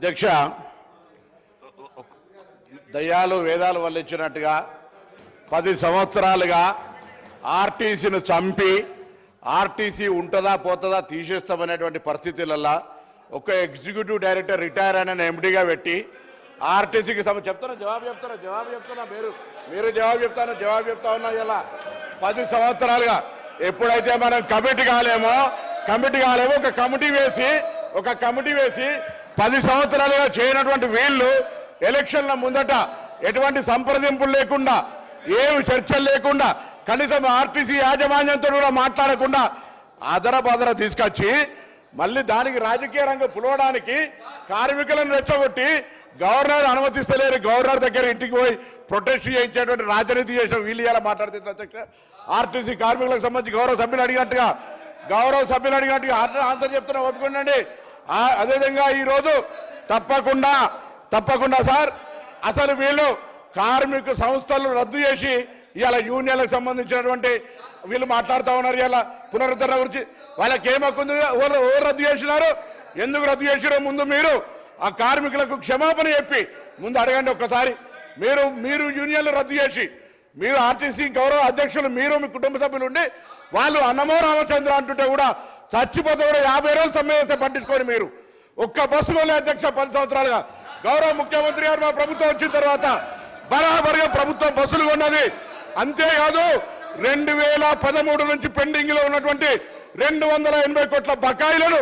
అధ్యక్ష దయ్యాలు వేదాలు వల్లించినట్టుగా పది సంవత్సరాలుగా ఆర్టీసీని చంపి ఆర్టీసీ ఉంటుందా పోతుందా తీసేస్తామనేటువంటి పరిస్థితులల్లో ఒక ఎగ్జిక్యూటివ్ డైరెక్టర్ రిటైర్ అయిన ఎండిగా పెట్టి ఆర్టీసీకి సమ చెప్తాను జవాబు చెప్తాను జవాబు చెప్తున్నా మీరు? మీరు జవాబు చెప్తాను జవాబు చెప్తా ఉన్నా ఇలా పది సంవత్సరాలుగా. ఎప్పుడైతే మనం కమిటీ కాలేమో కమిటీ కాలేమో ఒక కమిటీ వేసి ఒక కమిటీ వేసి పది సంవత్సరాలుగా చేయనటువంటి వీళ్ళు ఎలక్షన్ల ముందట ఎటువంటి సంప్రదింపులు లేకుండా ఏమి చర్చలు లేకుండా కనీసం ఆర్టీసీ యాజమాన్యంతో కూడా మాట్లాడకుండా అదరబదర తీసుకొచ్చి మళ్ళీ దానికి రాజకీయ రంగం పులవడానికి కార్మికులను రెచ్చగొట్టి గవర్నర్ అనుమతిస్తలేరు. గవర్నర్ దగ్గర ఇంటికి పోయి ప్రొటెస్ట్ చేయించేటువంటి రాజనీతి చేసిన వీళ్ళు ఇలా మాట్లాడుతున్నారు అధ్యక్ష. ఆర్టీసీ కార్మికులకు సంబంధించి గౌరవ సభ్యులు అడిగినట్టుగా గౌరవ సభ్యులు అడిగినట్టుగా ఆన్సర్ చెప్తున్నా ఒప్పుకోండి. అదేవిధంగా ఈరోజు తప్పకుండా తప్పకుండా సార్ అసలు వీళ్ళు కార్మిక సంస్థలు రద్దు చేసి ఇవాళ యూనియన్లకు సంబంధించినటువంటి వీళ్ళు మాట్లాడుతూ ఉన్నారు ఇలా పునరుద్ధరణ గురించి. వాళ్ళకి ఏమక్కుంది ఎవరు ఎవరు రద్దు చేసినారు? ఎందుకు రద్దు చేసిరో ముందు మీరు ఆ కార్మికులకు క్షమాపణ చెప్పి ముందు అడగండి ఒక్కసారి. మీరు మీరు యూనియన్లు రద్దు చేసి మీరు ఆర్టీసీ గౌరవ అధ్యక్షులు మీరు మీ కుటుంబ సభ్యులు ఉండి వాళ్ళు అన్నమో రామచంద్ర అంటుంటే కూడా చచ్చిపోతే కూడా యాభై రోజులు సమ్మె పట్టించుకోండి మీరు. ఒక్క బస్సు కొలే అధ్యక్ష పది సంవత్సరాలుగా. గౌరవ ముఖ్యమంత్రి గారు మా ప్రభుత్వం వచ్చిన తర్వాత బరాబరిగా ప్రభుత్వం బస్సులు కొన్నది. అంతేకాదు రెండు వేల పదమూడు నుంచి పెండింగ్లో ఉన్నటువంటి రెండు వందల ఎనభై కోట్ల బకాయిలను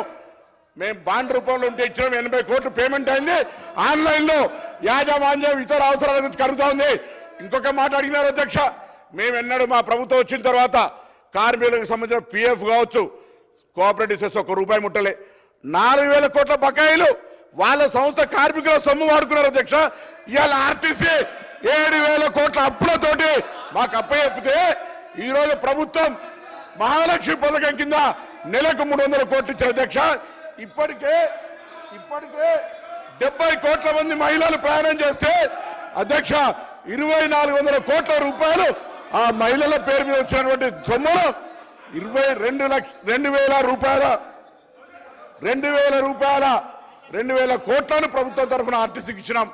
మేము బాండ్ రూపంలో ఉంటే ఇచ్చిన. ఎనభై కోట్లు పేమెంట్ అయింది. ఆన్లైన్లో యాజమాన్యం ఇతర అవసరాల గురించి కలుగుతా ఉంది. ఇంకొక మాట అడిగినారు అధ్యక్ష. మేము ఎన్నడూ మా ప్రభుత్వం వచ్చిన తర్వాత కార్మికులకు సంబంధించిన పిఎఫ్ కావచ్చు కోఆపరేటివ్ సెస్ ఒక రూపాయి ముట్టలే. నాలుగు వేల కోట్ల బకాయిలు వాళ్ళ సంస్థ కార్మికుల సొమ్ము వాడుకున్నారు అధ్యక్ష. ఇవాళ ఆర్టీసీ ఏడు వేల కోట్ల అప్పులతోటి మాకు అప్ప చెప్తే ఈరోజు ప్రభుత్వం మహాలక్ష్మి పథకం కింద నెలకు మూడు వందల కోట్లు ఇచ్చారు అధ్యక్ష. ఇప్పటికే ఇప్పటికే డెబ్బై కోట్ల మంది మహిళలు ప్రయాణం చేస్తే అధ్యక్ష ఇరవై నాలుగు వందల కోట్ల రూపాయలు ఆ మహిళల పేరు మీద వచ్చినటువంటి సొమ్మును ఇరవై రెండు లక్ష రెండు వేల రూపాయల రెండు వేల రూపాయల రెండు వేల కోట్లను ప్రభుత్వం తరఫున ఆర్టీసీకి ఇచ్చినాం